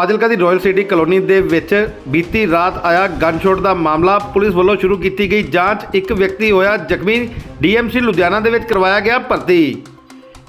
ਫਾਜ਼ਿਲਕਾ ਦੀ royal city colony ਦੇ ਵਿੱਚ ਬੀਤੀ ਰਾਤ ਆਇਆ ਗਨਸ਼ਾਟ ਦਾ ਮਾਮਲਾ। ਪੁਲਿਸ ਵੱਲੋਂ ਸ਼ੁਰੂ ਕੀਤੀ ਗਈ ਜਾਂਚ। ਇੱਕ ਵਿਅਕਤੀ ਹੋਇਆ ਜ਼ਖਮੀ। ਡੀਐਮਸੀ ਲੁਧਿਆਣਾ ਦੇ ਵਿੱਚ ਕਰਵਾਇਆ ਗਿਆ ਭਰਤੀ।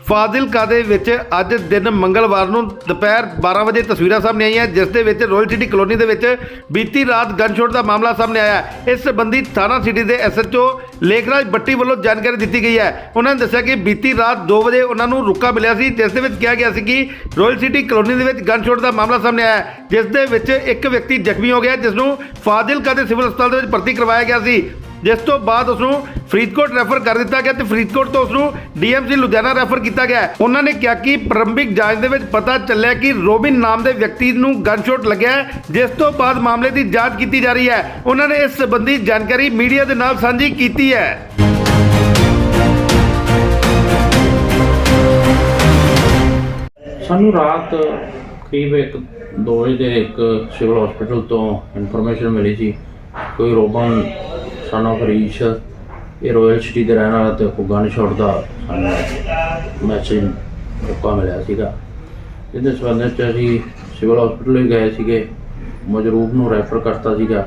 ਫਾਜ਼ਿਲਕਾ ਦੇ ਵਿੱਚ ਅੱਜ ਦਿਨ ਮੰਗਲਵਾਰ ਨੂੰ ਦੁਪਹਿਰ 12 ਵਜੇ ਤਸਵੀਰਾਂ ਸਾਹਮਣੇ ਆਈਆਂ, ਜਿਸ ਦੇ ਵਿੱਚ ਰਾਇਲ ਸਿਟੀ ਕਲੋਨੀ ਦੇ ਵਿੱਚ ਬੀਤੀ ਰਾਤ ਗਨਸ਼ਾਟ ਦਾ ਮਾਮਲਾ ਸਾਹਮਣੇ ਆਇਆ। ਇਸ ਸੰਬੰਧੀ ਥਾਣਾ ਸਿਟੀ ਦੇ ਐਸਐਚਓ ਲੇਖਰਾਜ ਬੱਟੀ ਵੱਲੋਂ ਜਾਣਕਾਰੀ ਦਿੱਤੀ ਗਈ ਹੈ। ਉਹਨਾਂ ਨੇ ਦੱਸਿਆ ਕਿ ਬੀਤੀ ਰਾਤ 2 ਵਜੇ ਉਹਨਾਂ ਨੂੰ ਰੁਕਾ ਮਿਲਿਆ ਸੀ, ਜਿਸ ਦੇ ਵਿੱਚ ਕਿਹਾ ਗਿਆ ਸੀ ਕਿ ਰਾਇਲ ਸਿਟੀ ਕਲੋਨੀ ਦੇ ਵਿੱਚ ਗਨਸ਼ਾਟ ਦਾ ਮਾਮਲਾ ਸਾਹਮਣੇ ਆਇਆ ਜਿਸ ਦੇ ਵਿੱਚ ਇੱਕ ਵਿਅਕਤੀ ਜ਼ਖਮੀ ਹੋ ਗਿਆ, ਜਿਸ ਨੂੰ ਫਾਜ਼ਿਲਕਾ ਦੇ ਸਿਵਲ ਹਸਪਤਾਲ ਦੇ ਵਿੱਚ ਭਰਤੀ ਕਰਵਾਇਆ ਗਿਆ ਸੀ। ਜਿਸ ਤੋਂ ਬਾਅਦ ਉਸ ਨੂੰ ਫਰੀਦਕੋਟ ਰੈਫਰ ਕਰ ਦਿੱਤਾ ਗਿਆ ਤੇ ਫਰੀਦਕੋਟ ਤੋਂ ਉਸ ਨੂੰ ਡੀਐਮਸੀ ਲੁਧਿਆਣਾ ਰੈਫਰ ਕੀਤਾ ਗਿਆ ਹੈ। ਉਹਨਾਂ ਨੇ ਕਿਹਾ ਕਿ ਪ੍ਰਾਰੰਭਿਕ ਜਾਂਚ ਦੇ ਵਿੱਚ ਪਤਾ ਚੱਲਿਆ ਕਿ ਰੋਬਿਨ ਨਾਮ ਦੇ ਵਿਅਕਤੀ ਨੂੰ ਗਨਸ਼ਾਟ ਲੱਗਿਆ ਹੈ, ਜਿਸ ਤੋਂ ਬਾਅਦ ਮਾਮਲੇ ਦੀ ਜਾਂਚ ਕੀਤੀ ਜਾ ਰਹੀ ਹੈ ਉਹਨਾਂ ਨੇ ਇਸ ਸੰਬੰਧੀ ਜਾਣਕਾਰੀ ਮੀਡੀਆ ਦੇ ਨਾਲ ਸਾਂਝੀ ਕੀਤੀ ਹੈ ਸਾਨੂੰ ਰਾਤ ਕਰੀਬ ਇੱਕ 2 ਵਜੇ ਦੇ ਇੱਕ ਸਿਵਲ ਹਸਪੀਟਲ ਤੋਂ ਇਨਫੋਰਮੇਸ਼ਨ ਮਿਲੀ ਸੀ ਕੋਈ ਰੋਬਨ ਸਾਨੂੰ ਹਰੀਸ਼ ਇਹ ਰਾਇਲ ਸਿਟੀ ਦੇ ਰਹਿਣ ਵਾਲਾ ਤੇ ਕੋ ਗਨ ਸ਼ਾਟ ਦਾ ਸਾਨੂੰ ਮੈਸੇਜ ਮੌਕਾ ਮਿਲਿਆ ਸੀਗਾ। ਇਹਦੇ ਸੰਬੰਧ ਵਿੱਚ ਅਸੀਂ ਸਿਵਲ ਹਸਪੀਟਲ ਵੀ ਗਏ ਸੀਗੇ, ਮਜਰੂਬ ਨੂੰ ਰੈਫਰ ਕਰਤਾ ਸੀਗਾ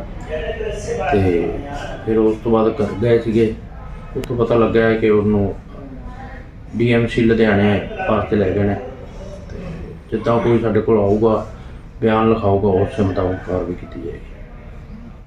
ਤੇ ਫਿਰ ਉਸ ਤੋਂ ਬਾਅਦ ਕਰ ਗਏ ਸੀਗੇ। ਉੱਥੋਂ ਪਤਾ ਲੱਗਾ ਕਿ ਉਹਨੂੰ ਡੀਐਮਸੀ ਲੁਧਿਆਣੇ ਵਾਸਤੇ ਲੈ ਗਏ ਨੇ। ਤੇ ਜਿੱਦਾਂ ਕੋਈ ਸਾਡੇ ਕੋਲ ਆਊਗਾ, ਬਿਆਨ ਲਿਖਾਊਗਾ, ਉਸ ਮੁਤਾਬਕ ਕਾਰਵਾਈ ਕੀਤੀ ਜਾਏਗੀ।